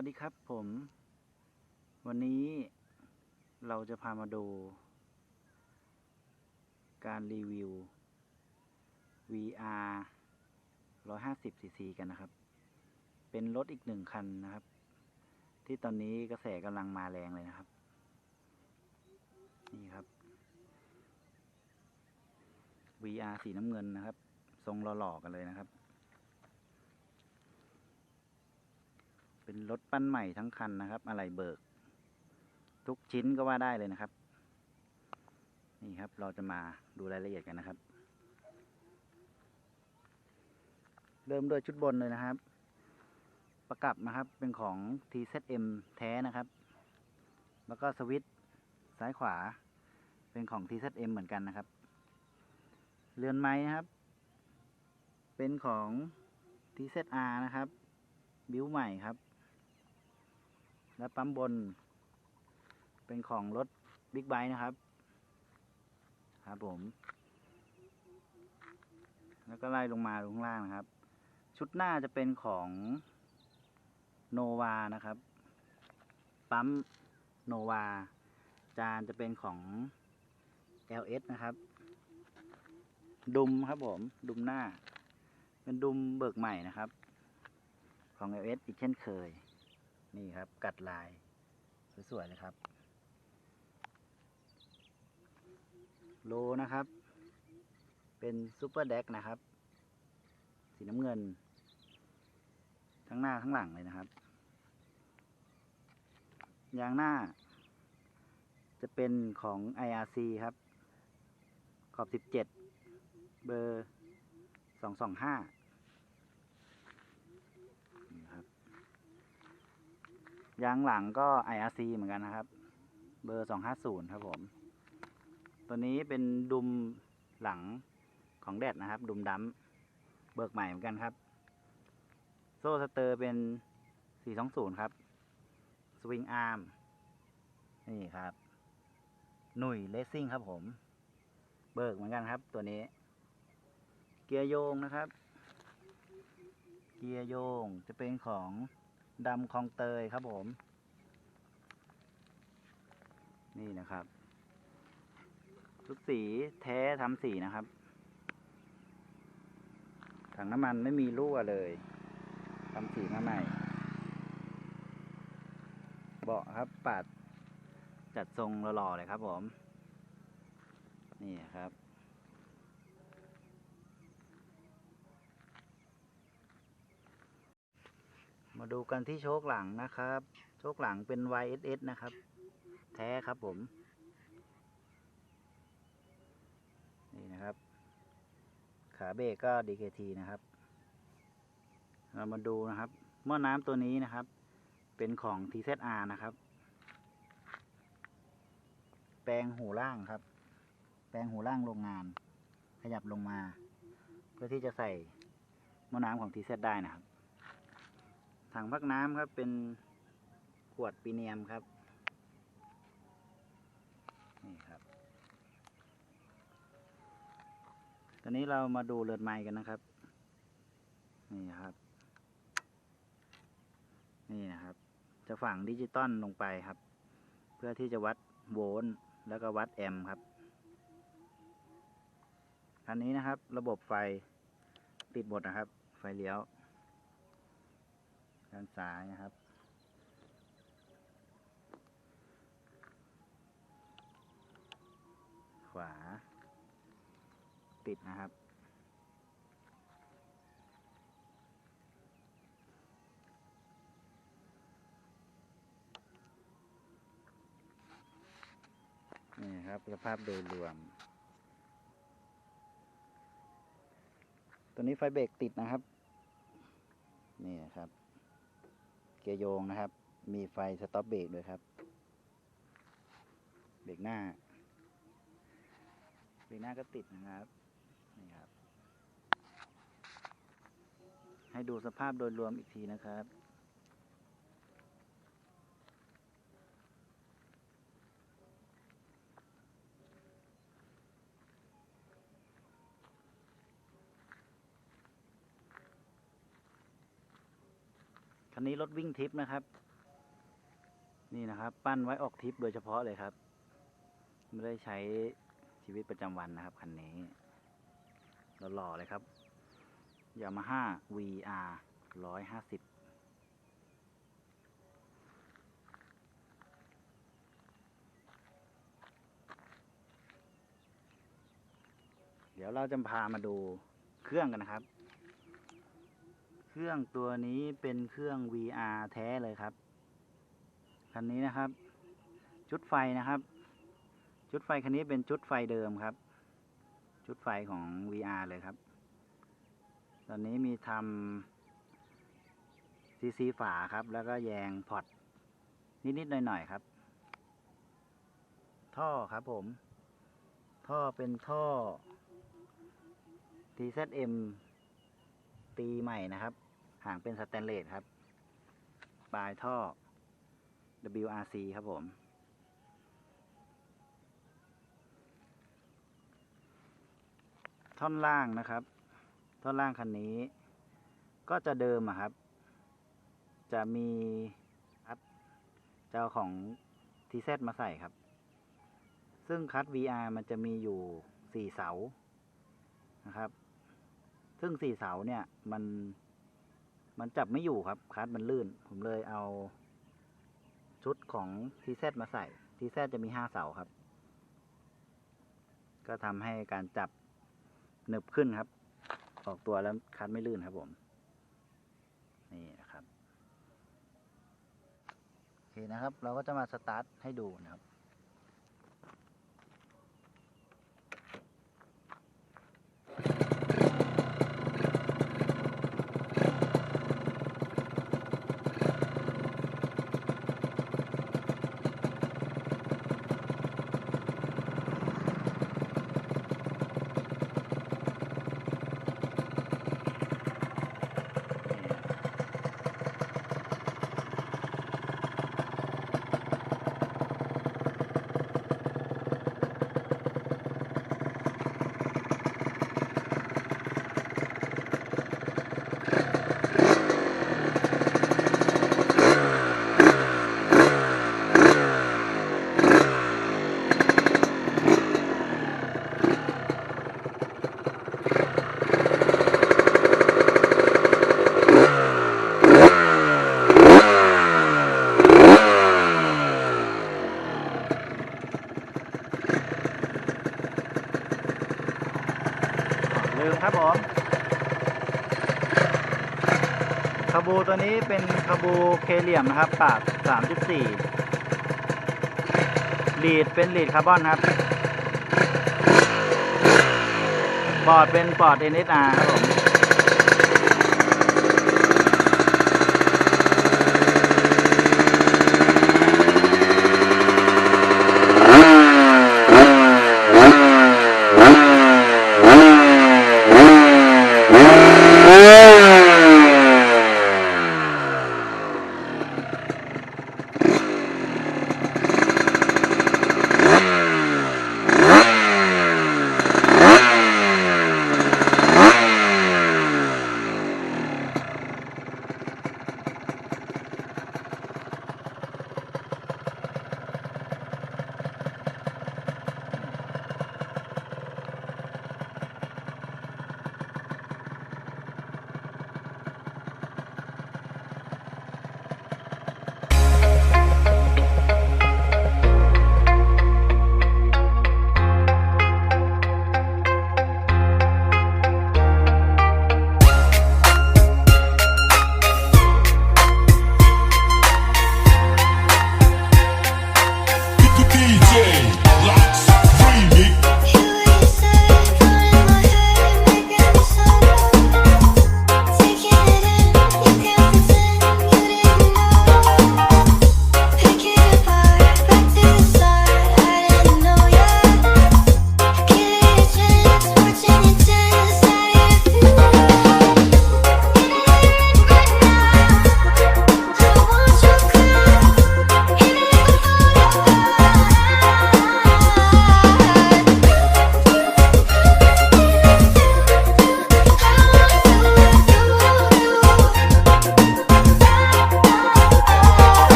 วัสดีครับผม วันนี้เราจะพามาดู การรีวิว VR 150 cc กันนะครับ เป็นรถอีกหนึ่งคันนะครับ ที่ตอนนี้กระแสกำลังมาแรงเลยนะครับ นี่ครับ VR สีน้ำเงินนะครับ ทรงหล่อๆกันเลยนะครับ เป็นรถปั้นใหม่ทั้งคันนะครับ อะไรเบิก ทุกชิ้นก็ว่าได้เลยนะครับ นี่ครับเราจะมาดูรายละเอียดกันนะครับ เริ่มด้วยชุดบนเลยนะครับ ประกับนะครับเป็นของ TZM แท้นะครับ แล้วก็สวิตซ้ายขวา เป็นของ TZM เหมือนกันนะครับ เรือนไม้นะครับ เป็นของ TZR นะครับ บิวใหม่ครับ และปั๊มบน เป็นของรถบิ๊กไบค์นะครับ ครับผม แล้วก็ไล่ลงมาลงล่างนะครับ ชุดหน้าจะเป็นของโนวานะครับ ปั๊มโนวา จานจะเป็นของ LS นะครับ ดุมครับผม ดุมหน้า เป็นดุมเบิกใหม่นะครับ ของ LS อีกเช่นเคย นี่ครับ กัดลายสวยๆเลยครับ โลนะครับ เป็นซูเปอร์เด็กนะครับ สีน้ำเงิน ทั้งหน้าทั้งหลังเลยนะครับ ยางหน้า จะเป็นของ IRC ครับ ขอบ 17 เบอร์ 225นี่ครับ ยางหลังก็ IRC เหมือนกันนะครับ เบอร์ 250 ครับผม ตัวนี้เป็นดุมหลังของแดดนะครับ ดุมดำเบิกใหม่เหมือนกันครับ โซ่สเตอร์เป็น 420 ครับ สวิงอาร์ม นี่ครับ หนุ่ยเลสซิ่งครับผม เบิกเหมือนกันครับ ตัวนี้ เกียร์โยงนะครับ เกียร์โยงจะเป็นของ ดำคลองเตยครับผม นี่นะครับ ทุกสีแท้ทำสีนะครับ ถังน้ำมันไม่มีรั่วเลยทำสีมาใหม่ เบาะครับปัดจัดทรงหล่อๆเลยครับผม นี่ครับ ดูกันที่โชคหลังนะครับ โชคหลังเป็น YSS นะครับ แท้ครับผม นี่นะครับ ขาเบรกก็ DKT นะครับ เรามาดูนะครับหม้อน้ำตัวนี้นะครับ เป็นของ TZR นะครับ แปลงหูล่างครับ แปลงหูล่างโรงงาน ขยับลงมา เพื่อที่จะใส่หม้อน้ำของ TZ ได้นะครับ ถังพักน้ำครับเป็นขวดปีเนียมครับ นี่ครับ ตอนนี้เรามาดูเรือนไม้กันนะครับ นี่ครับ นี่นะครับ จะฝังดิจิตอลลงไปครับ เพื่อที่จะวัดโวลต์แล้วก็วัดแอมป์ครับคันนี้นะครับ ระบบไฟติดหมดนะครับ ไฟเลี้ยว ด้านซ้ายนะครับ ขวา ติดนะครับ นี่ครับสภาพโดยรวม ตัวนี้ไฟเบรกติดนะครับ นี่ครับ กียร์โยงนะครับ มีไฟสต็อปเบรกด้วยครับ เบรกหน้า เบรกหน้าก็ติดนะครับ นี่ครับ ให้ดูสภาพโดยรวมอีกทีนะครับ คันนี้รถวิ่งทิปนะครับ นี่นะครับ ปั้นไว้ออกทิปโดยเฉพาะเลยครับ ไม่ได้ใช้ชีวิตประจำวันนะครับคันนี้หล่อๆเลยครับยามาฮ่า VR ร้อยห้าสิบเดี๋ยวเราจะพามาดูเครื่องกันนะครับ เครื่องตัวนี้เป็นเครื่อง VR แท้เลยครับ คันนี้นะครับ ชุดไฟนะครับ ชุดไฟคันนี้เป็นชุดไฟเดิมครับ ชุดไฟของ VR เลยครับ ตอนนี้มีทำซีซีฝาครับ แล้วก็แยงพอร์ตนิดๆหน่อยๆครับ ท่อครับผม ท่อเป็นท่อ TZM ตีใหม่นะครับ หางเป็นสแตนเลสครับ ปลายท่อ WRC ครับผม ท่อนล่างนะครับ ท่อนล่างคันนี้ ก็จะเดิมครับ จะมีคัดเจ้าของ TZ มาใส่ครับ ซึ่งคัด VR มันจะมีอยู่สี่เสานะครับ ซึ่งสี่เสาเนี่ยมัน มันจับไม่อยู่ครับคัดมันลื่น ผมเลยเอา ชุดของ TZ มาใส่ TZ จะมีห้าเสาครับ ก็ทำให้การจับหนึบขึ้นครับ ออกตัวแล้วคัดไม่ลื่นครับผม นี่นะครับโอเคนะครับ เราก็จะมาสตาร์ทให้ดูนะครับ ครับผมคาบูตัวนี้เป็นคาบูเคเหลี่ยมนะครับ ปาก3.4ลีดเป็นลีดคาร์บอนครับ บอดเป็นบอด NSR ครับผม